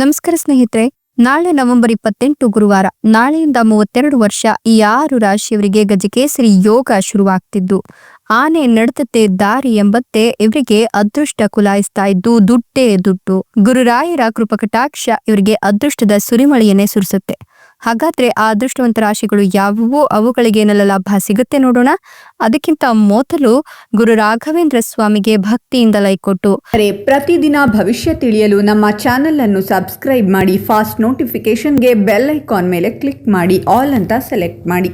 ನಮಸ್ಕಾರ ಸ್ನೇಹಿತರೆ, ನಾಳೆ ನವೆಂಬರ್ ಇಪ್ಪತ್ತೆಂಟು ಗುರುವಾರ, ನಾಳೆಯಿಂದ ಮೂವತ್ತೆರಡು ವರ್ಷ ಈ ಆರು ರಾಶಿಯವರಿಗೆ ಗಜಕೇಸರಿ ಯೋಗ ಶುರುವಾಗ್ತಿದ್ದು. ಆನೆ ನಡತತೆ ದಾರಿ ಎಂಬಂತೆ ಇವರಿಗೆ ಅದೃಷ್ಟ ಕುಲಾಯಿಸ್ತಾ ಇದ್ದು, ದುಡ್ಡೇ ದುಡ್ಡು. ಗುರುರಾಯರ ಕೃಪಕಟಾಕ್ಷ ಇವರಿಗೆ ಅದೃಷ್ಟದ ಸುರಿಮಳೆಯನ್ನೇ ಸುರಿಸುತ್ತೆ. ಹಾಗಾದ್ರೆ ಆ ಅದೃಷ್ಟವಂತ ರಾಶಿಗಳು ಯಾವುವು? ಅವುಗಳಿಗೆ ಏನೆಲ್ಲ ಲಾಭ ಸಿಗುತ್ತೆ ನೋಡೋಣ. ಅದಕ್ಕಿಂತ ಮೊದಲು ಗುರು ರಾಘವೇಂದ್ರ ಸ್ವಾಮಿಗೆ ಭಕ್ತಿಯಿಂದ ಲೈಕ್ ಕೊಟ್ಟು. ಅರೆ ಪ್ರತಿದಿನ ಭವಿಷ್ಯ ತಿಳಿಯಲು ನಮ್ಮ ಚಾನೆಲ್ ಅನ್ನು ಸಬ್ಸ್ಕ್ರೈಬ್ ಮಾಡಿ ಫಾಸ್ಟ್ ನೋಟಿಫಿಕೇಶನ್ಗೆ ಬೆಲ್ ಐಕಾನ್ ಮೇಲೆ ಕ್ಲಿಕ್ ಮಾಡಿ ಆಲ್ ಅಂತ ಸೆಲೆಕ್ಟ್ ಮಾಡಿ.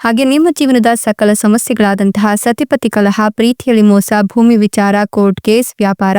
ಹಾಗೆ ನಿಮ್ಮ ಜೀವನದ ಸಕಲ ಸಮಸ್ಯೆಗಳಾದಂತಹ ಸತಿಪತಿ ಕಲಹ ಪ್ರೀತಿಯಲ್ಲಿ ಮೋಸ ಭೂಮಿ ವಿಚಾರ ಕೋರ್ಟ್ ಕೇಸ್ ವ್ಯಾಪಾರ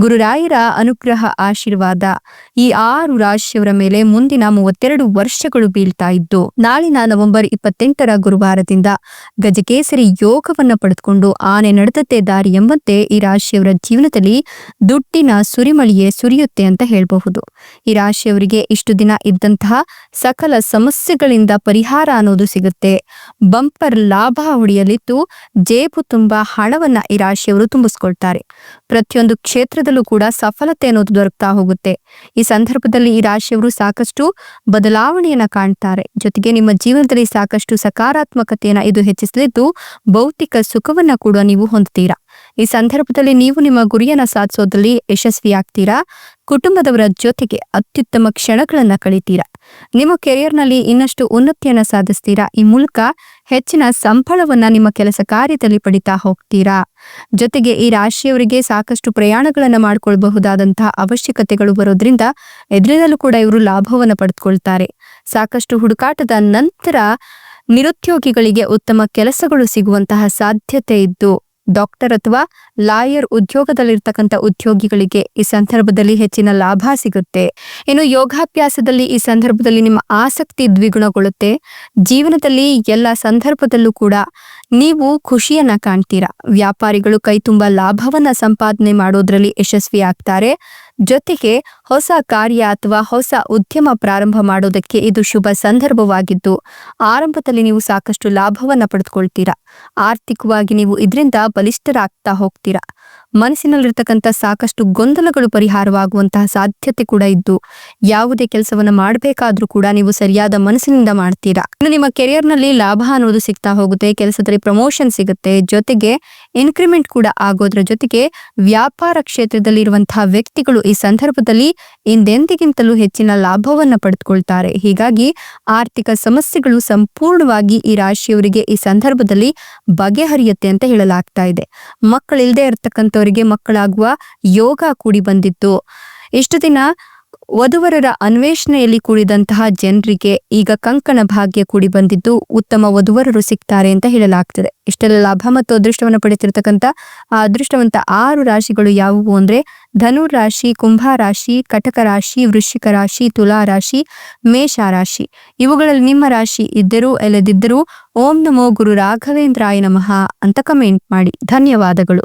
ಗುರುರಾಯರ ಅನುಗ್ರಹ ಆಶೀರ್ವಾದ. ಈ ಆರು ರಾಶಿಯವರ ಮೇಲೆ ಮುಂದಿನ ಮೂವತ್ತೆರಡು ವರ್ಷಗಳು ಬೀಳ್ತಾ ಇದ್ದು, ನಾಳಿನ ನವೆಂಬರ್ ಇಪ್ಪತ್ತೆಂಟರ ಗುರುವಾರದಿಂದ ಗಜಕೇಸರಿ ಯೋಗವನ್ನು ಪಡೆದುಕೊಂಡು ಆನೆ ನಡೆದತ್ತೆ ದಾರಿ ಎಂಬಂತೆ ಈ ರಾಶಿಯವರ ಜೀವನದಲ್ಲಿ ದುಡ್ಡಿನ ಸುರಿಮಳಿಯೇ ಸುರಿಯುತ್ತೆ ಅಂತ ಹೇಳಬಹುದು. ಈ ರಾಶಿಯವರಿಗೆ ಇಷ್ಟು ದಿನ ಇದ್ದಂತಹ ಸಕಲ ಸಮಸ್ಯೆಗಳಿಂದ ಪರಿಹಾರ ಅನ್ನೋದು ಸಿಗುತ್ತೆ. ಬಂಪರ್ ಲಾಭ ಹೊಡೆಯಲಿದ್ದು ಜೇಬು ತುಂಬಾ ಹಣವನ್ನ ಈ ರಾಶಿಯವರು ತುಂಬಿಸ್ಕೊಳ್ತಾರೆ. ಪ್ರತಿಯೊಂದು ಕ್ಷೇತ್ರದಲ್ಲೂ ಕೂಡ ಸಫಲತೆ ಅನ್ನೋದು ದೊರಕ್ತಾ ಹೋಗುತ್ತೆ. ಈ ಸಂದರ್ಭದಲ್ಲಿ ಈ ರಾಶಿಯವರು ಸಾಕಷ್ಟು ಬದಲಾವಣೆಯನ್ನ ಕಾಣ್ತಾರೆ. ಜೊತೆಗೆ ನಿಮ್ಮ ಜೀವನದಲ್ಲಿ ಸಾಕಷ್ಟು ಸಕಾರಾತ್ಮಕತೆಯನ್ನ ಇದು ಹೆಚ್ಚಿಸಲಿದ್ದು, ಭೌತಿಕ ಸುಖವನ್ನ ಕೂಡ ನೀವು ಹೊಂದುತ್ತೀರಾ? ಈ ಸಂದರ್ಭದಲ್ಲಿ ನೀವು ನಿಮ್ಮ ಗುರಿಯನ್ನ ಸಾಧಿಸೋದ್ರಲ್ಲಿ ಯಶಸ್ವಿಯಾಗ್ತೀರಾ? ಕುಟುಂಬದವರ ಜೊತೆಗೆ ಅತ್ಯುತ್ತಮ ಕ್ಷಣಗಳನ್ನ ಕಳಿತೀರಾ? ನಿಮ್ಮ ಕೆರಿಯರ್ನಲ್ಲಿ ಇನ್ನಷ್ಟು ಉನ್ನತಿಯನ್ನು ಸಾಧಿಸ್ತೀರಾ? ಈ ಮೂಲಕ ಹೆಚ್ಚಿನ ಸಂಬಳವನ್ನು ನಿಮ್ಮ ಕೆಲಸ ಕಾರ್ಯದಲ್ಲಿ ಪಡಿತಾ ಹೋಗ್ತೀರಾ? ಜೊತೆಗೆ ಈ ರಾಶಿಯವರಿಗೆ ಸಾಕಷ್ಟು ಪ್ರಯಾಣಗಳನ್ನು ಮಾಡ್ಕೊಳ್ಬಹುದಾದಂತಹ ಅವಶ್ಯಕತೆಗಳು ಬರೋದ್ರಿಂದ ಎದುರಿನಲ್ಲೂ ಕೂಡ ಇವರು ಲಾಭವನ್ನ ಪಡೆದುಕೊಳ್ತಾರೆ ಸಾಕಷ್ಟು ಹುಡುಕಾಟದ ನಂತರ ನಿರುದ್ಯೋಗಿಗಳಿಗೆ ಉತ್ತಮ ಕೆಲಸಗಳು ಸಿಗುವಂತಹ ಸಾಧ್ಯತೆ ಇದ್ದು ಡಾಕ್ಟರ್ ಅಥವಾ ಲಾಯರ್ ಉದ್ಯೋಗದಲ್ಲಿರ್ತಕ್ಕಂಥ ಉದ್ಯೋಗಿಗಳಿಗೆ ಈ ಸಂದರ್ಭದಲ್ಲಿ ಹೆಚ್ಚಿನ ಲಾಭ ಸಿಗುತ್ತೆ. ಇನ್ನು ಯೋಗಾಭ್ಯಾಸದಲ್ಲಿ ಈ ಸಂದರ್ಭದಲ್ಲಿ ನಿಮ್ಮ ಆಸಕ್ತಿ ದ್ವಿಗುಣಗೊಳ್ಳುತ್ತೆ. ಜೀವನದಲ್ಲಿ ಎಲ್ಲ ಸಂದರ್ಭದಲ್ಲೂ ಕೂಡ ನೀವು ಖುಷಿಯನ್ನ ಕಾಣ್ತೀರಾ. ವ್ಯಾಪಾರಿಗಳು ಕೈ ತುಂಬ ಲಾಭವನ್ನ ಸಂಪಾದನೆ ಮಾಡೋದ್ರಲ್ಲಿ ಯಶಸ್ವಿ ಆಗ್ತಾರೆ ಜೊತೆಗೆ ಹೊಸ ಕಾರ್ಯ ಅಥವಾ ಹೊಸ ಉದ್ಯಮ ಪ್ರಾರಂಭ ಮಾಡೋದಕ್ಕೆ ಇದು ಶುಭ ಸಂದರ್ಭವಾಗಿದ್ದು, ಆರಂಭದಲ್ಲಿ ನೀವು ಸಾಕಷ್ಟು ಲಾಭವನ್ನು ಪಡೆದುಕೊಳ್ತೀರಾ? ಆರ್ಥಿಕವಾಗಿ ನೀವು ಇದರಿಂದ ಬಲಿಷ್ಠರಾಗ್ತಾ ಹೋಗ್ತೀರಾ? ಮನಸ್ಸಿನಲ್ಲಿರ್ತಕ್ಕಂಥ ಸಾಕಷ್ಟು ಗೊಂದಲಗಳು ಪರಿಹಾರವಾಗುವಂತಹ ಸಾಧ್ಯತೆ ಕೂಡ ಇದ್ದು, ಯಾವುದೇ ಕೆಲಸವನ್ನು ಮಾಡಬೇಕಾದ್ರೂ ಕೂಡ ನೀವು ಸರಿಯಾದ ಮನಸ್ಸಿನಿಂದ ಮಾಡ್ತೀರಾ? ನಿಮ್ಮ ಕೆರಿಯರ್ನಲ್ಲಿ ಲಾಭ ಅನ್ನೋದು ಸಿಗ್ತಾ ಹೋಗುತ್ತೆ, ಕೆಲಸದಲ್ಲಿ ಪ್ರಮೋಷನ್ ಸಿಗುತ್ತೆ. ಜೊತೆಗೆ ಇನ್ಕ್ರಿಮೆಂಟ್ ಕೂಡ ಆಗೋದ್ರ ಜೊತೆಗೆ ವ್ಯಾಪಾರ ಕ್ಷೇತ್ರದಲ್ಲಿರುವಂತಹ ವ್ಯಕ್ತಿಗಳು ಈ ಸಂದರ್ಭದಲ್ಲಿ ಹಿಂದೆಂದಿಗಿಂತಲೂ ಹೆಚ್ಚಿನ ಲಾಭವನ್ನು ಪಡೆದುಕೊಳ್ತಾರೆ ಹೀಗಾಗಿ ಆರ್ಥಿಕ ಸಮಸ್ಯೆಗಳು ಸಂಪೂರ್ಣವಾಗಿ ಈ ರಾಶಿಯವರಿಗೆ ಈ ಸಂದರ್ಭದಲ್ಲಿ ಬಗೆಹರಿಯುತ್ತೆ ಅಂತ ಹೇಳಲಾಗ್ತಾ ಇದೆ. ಮಕ್ಕಳಿಲ್ಲದೆ ಇರತಕ್ಕಂಥವರಿಗೆ ಮಕ್ಕಳಾಗುವ ಯೋಗ ಕೂಡಿ ಬಂದಿತ್ತು. ಇಷ್ಟು ದಿನ ವಧುವರರ ಅನ್ವೇಷಣೆಯಲ್ಲಿ ಕೂಡಿದಂತಹ ಜನರಿಗೆ ಈಗ ಕಂಕಣ ಭಾಗ್ಯ ಕೂಡಿ ಬಂದಿದ್ದು ಉತ್ತಮ ವಧುವರರು ಸಿಗ್ತಾರೆ ಅಂತ ಹೇಳಲಾಗ್ತದೆ. ಇಷ್ಟೆಲ್ಲ ಲಾಭ ಮತ್ತು ಅದೃಷ್ಟವನ್ನು ಪಡೆತಿರ್ತಕ್ಕಂಥ ಆ ಅದೃಷ್ಟವಂತ ಆರು ರಾಶಿಗಳು ಯಾವುವು ಅಂದ್ರೆ ಧನು ರಾಶಿ, ಕುಂಭ ರಾಶಿ, ಕಟಕ ರಾಶಿ, ವೃಶ್ಚಿಕ ರಾಶಿ, ತುಲಾ ರಾಶಿ, ಮೇಷ ರಾಶಿ. ಇವುಗಳಲ್ಲಿ ನಿಮ್ಮ ರಾಶಿ ಇದ್ದರೂ ಇಲ್ಲದಿದ್ದರೂ ಓಂ ನಮೋ ಗುರು ರಾಘವೇಂದ್ರಾಯ ನಮಃ ಅಂತ ಕಮೆಂಟ್ ಮಾಡಿ. ಧನ್ಯವಾದಗಳು.